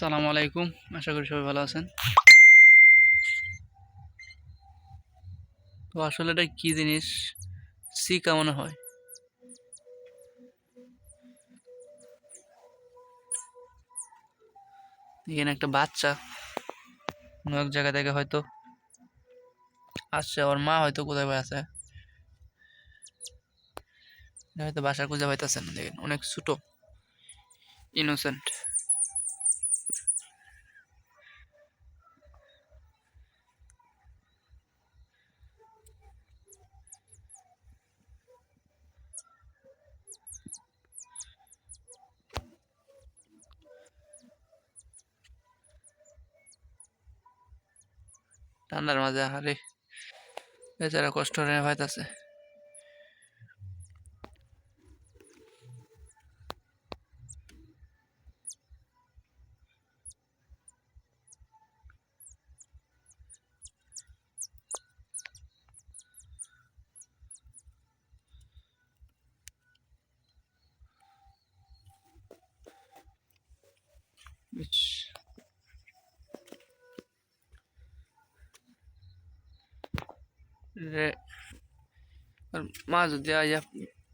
সালাম আলাইকুম। আশা করি সবাই ভালো আছেন। তো আসলে এটা কি জিনিস? সি কেমন হয়। এখানে একটা বাচ্চা। অন্য এক জায়গা থেকে হয়তো আসছে, ওর মা হয়তো কোথায় আছে। হয়তো বাসা খুঁজে পাইতেছেন দেখেন। অনেক ছোট। ইনোসেন্ট ঠান্ডার মাঝে হারে বেচারা কষ্ট রে পাইতাছে মা যদি আজ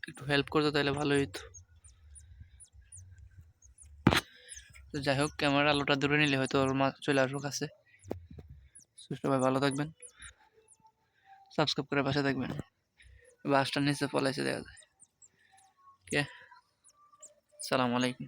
একটু হেল্প করতো তাহলে ভালোই হতো তো যাই হোক ক্যামেরা আলোটা দূরে নিলে হয়তো ওর মা চলে আসুক কাছে। সবাই ভালো থাকবেন। সাবস্ক্রাইব করে পাশে থাকবেন। বাসটার নিচে পলাইছে, দেখা যায়। কে সালাম আলাইকুম।